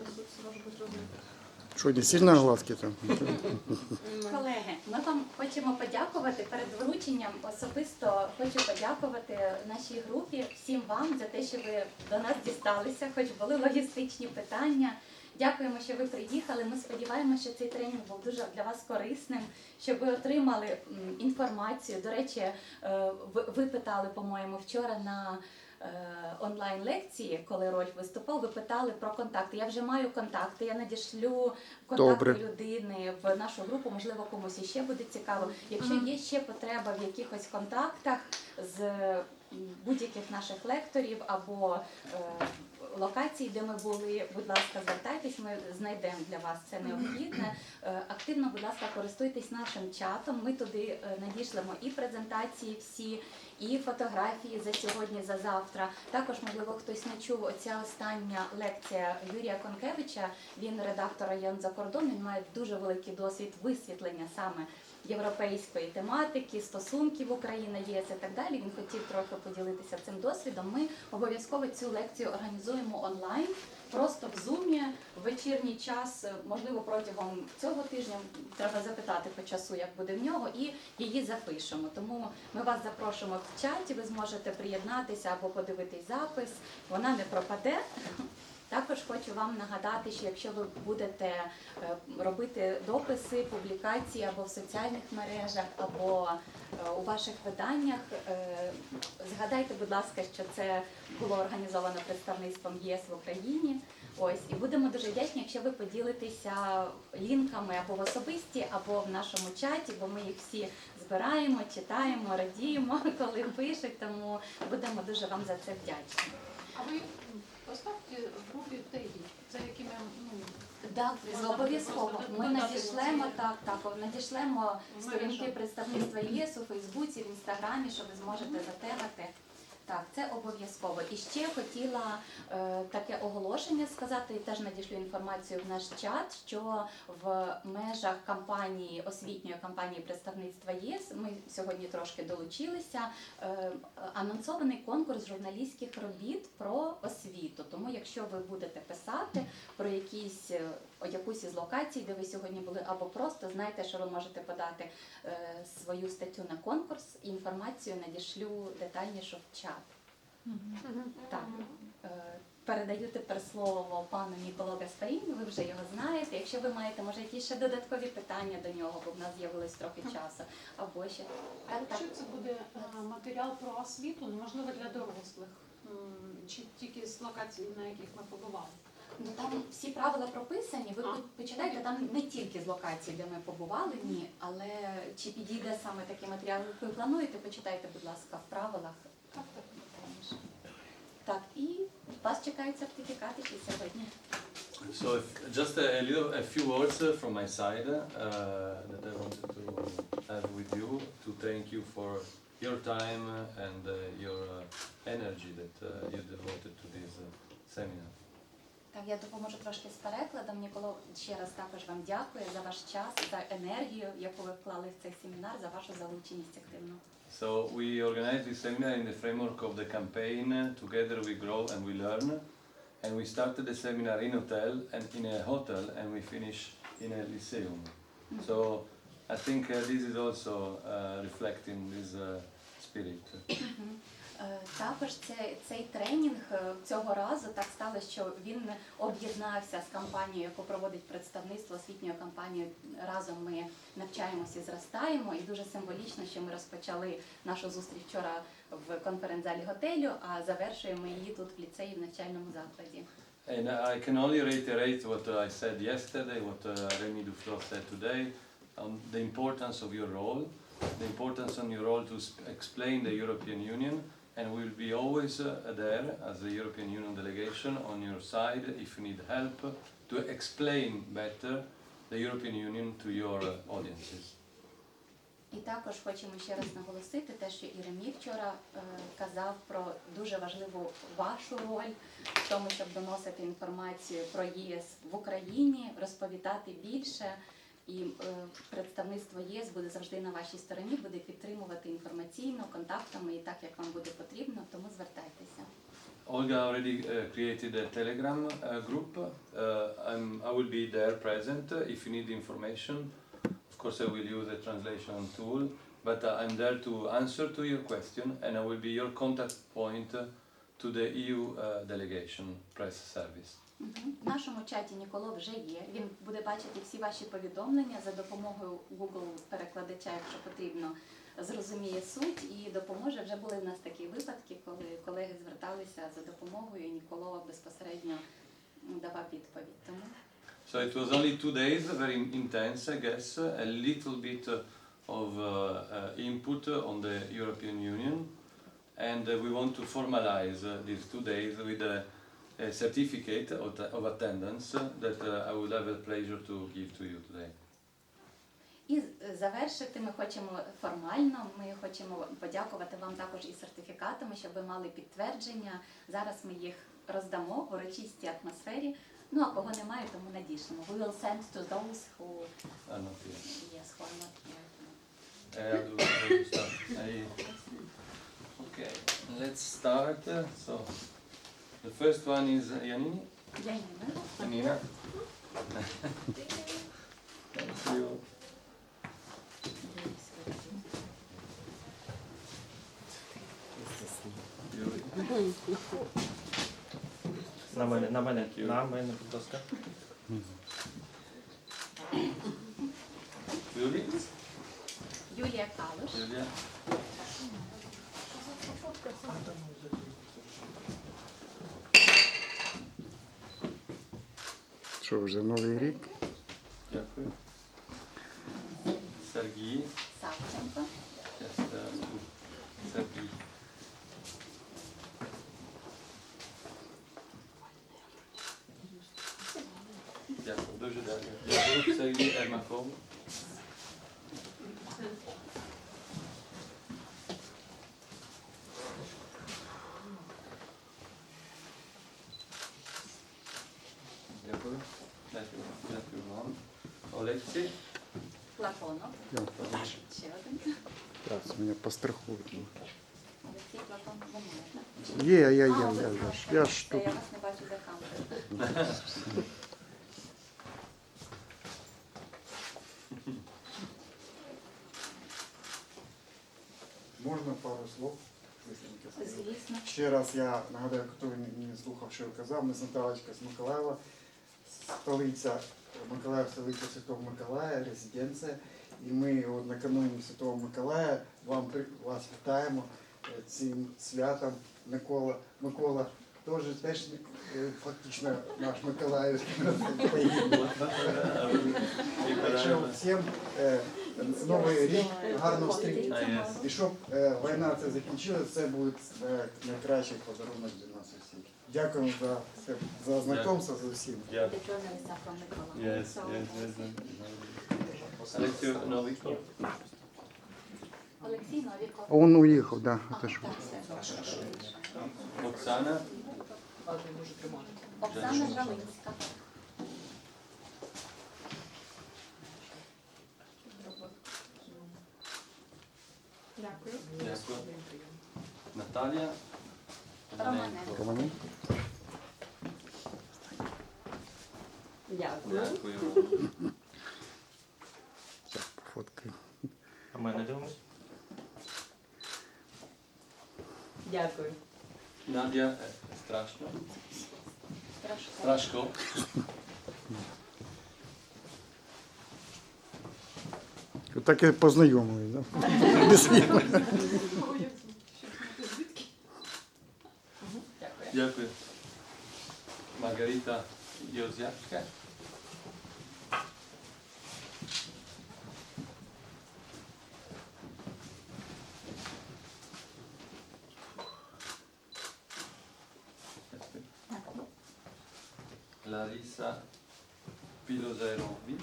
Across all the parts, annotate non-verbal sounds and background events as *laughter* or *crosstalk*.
сейчас это может быть размыто. Что, не сильно глазки там? Колеги, ми вам хочемо подякувати перед врученням. Особисто хочу подякувати нашій групі, всім вам за те, що ви до нас дісталися, хоч були логістичні питання. Дякуємо, що ви приїхали. Ми сподіваємося, що цей тренінг був дуже для вас корисним, щоб ви отримали м, інформацію. До речі, е, ви, ви питали, по-моєму, вчора на е, онлайн-лекції, коли Рольф виступав, ви питали про контакти. Я вже маю контакти, я надішлю контакти Добре. людини в нашу групу, можливо, комусь іще буде цікаво. Якщо є ще потреба в якихось контактах з будь-яких наших лекторів або е, локацій, де ми були, будь ласка, звертайтесь, ми знайдемо для вас це необхідне. Е, Активно, будь ласка, користуйтесь нашим чатом. Ми туди е, надішлемо і презентації всі, і фотографії за сьогодні, за завтра. Також, можливо, хтось не чув оця остання лекція Юрія Конкевича. Він редактор район за кордон. Він має дуже великий досвід висвітлення саме європейської тематики, стосунків України, ЄС і так далі. Він хотів трохи поділитися цим досвідом. Ми обов'язково цю лекцію організуємо онлайн. Просто в зумі в вечірній час, е, можливо, протягом цього тижня треба запитати по часу, як буде в нього, і її запишемо. Тому ми вас запрошуємо в чаті. Ви зможете приєднатися або подивитись запис. Вона не пропаде. Також хочу вам нагадати, що якщо ви будете е, робити дописи, публікації або в соціальних мережах, або е, у ваших виданнях, е, згадайте, будь ласка, що це було організовано представництвом ЄС в Україні. Ось і будемо дуже вдячні, якщо ви поділитеся лінками або в особисті, або в нашому чаті, бо ми їх всі збираємо, читаємо, радіємо, *laughs* коли пишуть. Тому будемо дуже вам за це вдячні. Поставте в групі теги, за якими ну, Так, обов'язково. Ми надішлемо так, так, надішлемо сторінки представництва ЄС у Фейсбуці, в інстаграмі, що ви зможете затегати. Так, це обов'язково. І ще хотіла е, таке оголошення сказати, і теж надішлю інформацію в наш чат, що в межах кампанії освітньої кампанії представництва ЄС ми сьогодні трошки долучилися. Е, анонсований конкурс журналістських робіт про освіту. Тому, якщо ви будете писати про якісь е, якусь із локацій, де ви сьогодні були, або просто знайте, що ви можете подати е, свою статтю на конкурс. і Інформацію надішлю детальніше в чат. Так. Е, Передаю тепер слово пану Ніколо Гаспаріні, ви вже його знаєте. Якщо ви маєте, може, якісь ще додаткові питання до нього, бо в нас з'явилось трохи часу, або ще. а якщо це буде е, матеріал про освіту, ну, можливо для дорослих, чи тільки з локацій, на яких ми побували? Ну там всі правила прописані. Ви А. почитайте там не тільки з локацій, де ми побували, ні, але чи підійде саме такий матеріал, як ви плануєте, почитайте, будь ласка, в правилах. Так, так. Так, і вас чекають сертифікати ще сьогодні. So if, just a, a little, a few words uh, from my side uh, that I wanted to have with you to thank you for your time uh, and uh, your uh, energy that uh, you devoted to this uh, seminar. Так, я допоможу трошки з перекладом. Ніколо ще раз також вам дякую за ваш час, за енергію, яку ви вклали в цей семінар, за вашу залученість активну. So we organized this seminar in the framework of the campaign uh, Together We Grow and We Learn. And we started the seminar in hotel and in a hotel and we finish in a lyceum. So I think uh, this is also uh, reflecting this uh, spirit. Е, Також це, цей тренінг е, цього разу так сталося, що він об'єднався з кампанією, яку проводить представництво освітньої кампанії. Разом ми навчаємося зростаємо. І дуже символічно, що ми розпочали нашу зустріч вчора в конференц-залі готелю, а завершуємо її тут в ліцеї в навчальному закладі. And I can only reiterate what I said yesterday, what uh, Remy Duflo said today, on the importance of your role, the importance on your role to explain the European Union, and we will be always uh, there as the European Union delegation on your side if you need help to explain better the European Union to your uh, audiences. І також хочемо ще раз наголосити те, що Іремій вчора е, казав про дуже важливу вашу роль в тому, щоб доносити інформацію про ЄС в Україні, розповідати більше. І е, представництво ЄС буде завжди на вашій стороні, буде підтримувати інформаційно, контактами і так, як вам буде потрібно, тому звертайтеся. Olga already uh, created a Telegram uh, group. Uh, I'm, I will be there present uh, if you need information. Of course, I will use a translation tool, but uh, I'm there to answer to your question, and I will be your contact point uh, to the EU uh, delegation press service. В нашому чаті Ніколо вже є. Він буде бачити всі ваші повідомлення за допомогою Google перекладача, якщо потрібно, зрозуміє суть і допоможе. Вже були в нас такі випадки, коли колеги зверталися за допомогою, і Ніколо безпосередньо давав відповідь. Тому So it was only two days, very intense, I guess, a little bit of uh, uh, input on the European Union, and uh, we want to formalize uh, these two days with a, a certificate of, of attendance uh, that uh, I will have a pleasure to give to you today. І завершити ми хочемо формально. Ми хочемо подякувати вам також і сертифікатами, щоб ви мали підтвердження. Зараз ми їх роздамо в урочистій атмосфері. Ну а кого немає, тому надішлемо. We will send to those who Ah, not here. yes, who are not here. Eh, start? Okay, let's start. Uh, So, the first one is uh, Yanini. Яніна. Janina. Thank you. Yuri. На мене, на мене, Thank you. на мене, будь ласка. Yuri. Юлія Калуш. Julia. Що вже новий рік? Дякую. Сергій. Савченко. Uh, Сергій. Дякую, дуже дякую. Дякую, Сергій Ермаков. Дякую. Дякую. Дякую вам. Олексій. Платонов. Я, Ще один. зараз мене пострахують. Олексій Платонов. Є, я, я, я, я, я, ж- я ж Все, тут. Я вас не бачу за камерою. Можна пару слов? быстренько? Звісно. Ще раз я нагадаю, хто не слухав, що я казав, ми з Наталочка з Миколаєва, столиця Миколаїв, столиця Святого Миколая, резиденція. І ми от накануні Святого Миколая вам вас вітаємо е, цим святом. Микола, Микола теж теж е, фактично наш Миколаївський поїхав. Всім е, новий рік, гарного стрічку. І щоб війна це закінчилася, це буде найкращий подарунок нас за, за знайомство з усім. Олексій Новіков. Він уїхав, да, А, так. Оксана. Оксана Жалинська. Дякую. Дякую. Наталія. Романенко. Дякую. Дякую. Зараз пофоткаю. На мене дивимось. Дякую. Надя е, Страшно. Страшко. Страшко. Так і познайомились, да? Дякую. Дякую. Маргарита Йозявська. Дякую. Larisa Pilozerovi.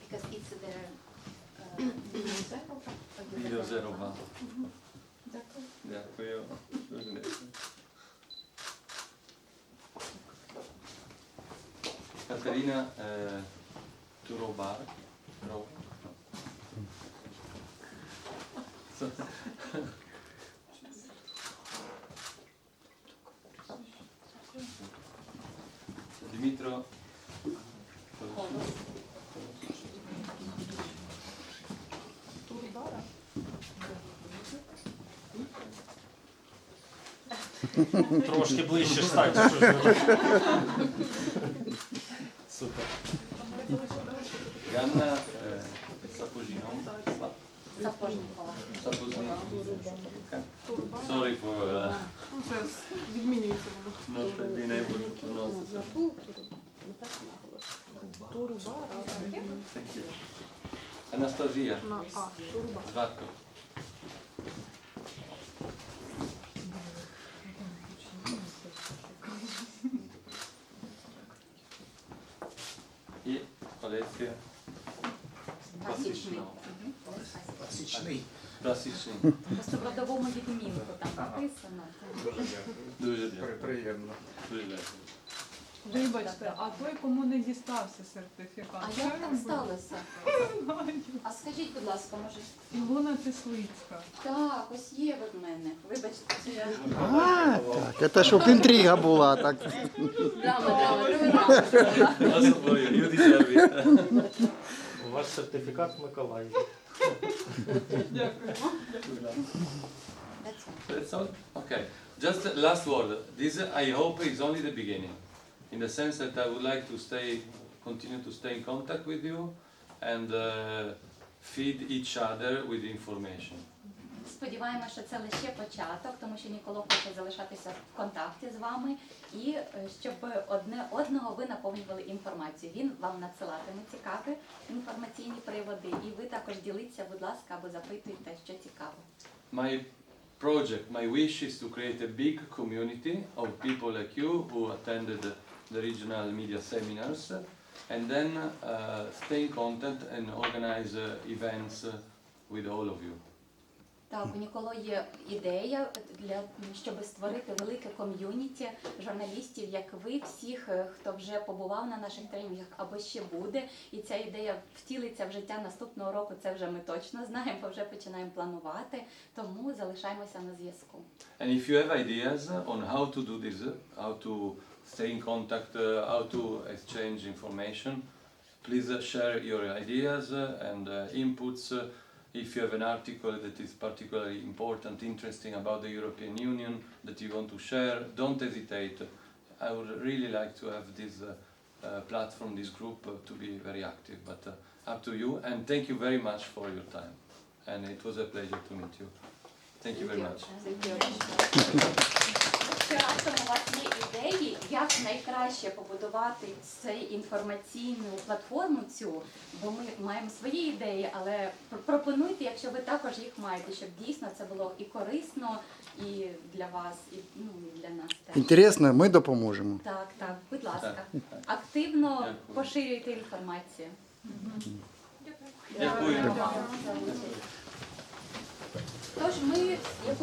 Because it's their uh, *coughs* Pilozerova. Дякую. Дуже дякую. Катерина е, Туробар. Дмитро Трошки ближче ви. Супер. Eh, Sapoginon. Запожникова. Sapoginon. Sorry for uh, Ну, це відмінюється воно. not being able to pronounce it. Thank you. Anastasia. На А, турба. Zlatko. Класичний. Просто в родовому відмінку там написано. Дуже дякую. Приємно. Дуже дякую. Вибачте, а той, кому не дістався сертифікат. А як так сталося? *laughs* А скажіть, будь ласка, може. Ілона Теслицька. Так, ось є ви в мене. Вибачте, це я. А, так, це щоб інтрига була, так. Драма, драма, драма. It. Ваш сертифікат Миколаїв. Дякую. That's all. That's all? Okay. Just a last word. This, I hope, is only the beginning. In the sense that I would like to stay, continue to stay in contact with you and uh, feed each other with information. Сподіваємося, що це лише початок, тому що Ніколо хоче залишатися в контакті з вами і е, щоб одне одного ви наповнювали інформацією. Він вам надсилатиме цікаві інформаційні приводи, і ви також діліться, будь ласка, або запитуйте, що цікаво. My project, my wish is to create a big community of people like you who attended the regional media seminars and then uh, stay in contact and organize uh, events uh, with all of you. Так, у Ніколо є ідея для щоб створити велике ком'юніті журналістів, як ви, всіх, е, хто вже побував на наших тренінгах або ще буде. І ця ідея втілиться в життя наступного року. Це вже ми точно знаємо, бо вже починаємо планувати. Тому залишаємося на зв'язку. And if you have ideas on how to do this, how to stay in contact, uh, how to exchange information, please uh, share your ideas uh, and uh, inputs. If you have an article that is particularly important, interesting about the European Union that you want to share, don't hesitate. I would really like to have this uh, uh, platform, this group uh, to be very active, but uh, up to you. And thank you very much for your time. And it was a pleasure to meet you. Thank you very much. *laughs* Ідеї, як найкраще побудувати цю інформаційну платформу цю, бо ми маємо свої ідеї, але пропонуйте, якщо ви також їх маєте, щоб дійсно це було і корисно, і для вас, і ну і для нас теж. Інтересно, ми допоможемо. Так, так, будь ласка, Так, так. активно Дякую. поширюйте інформацію. Дякую. Дякую. Тож ми яку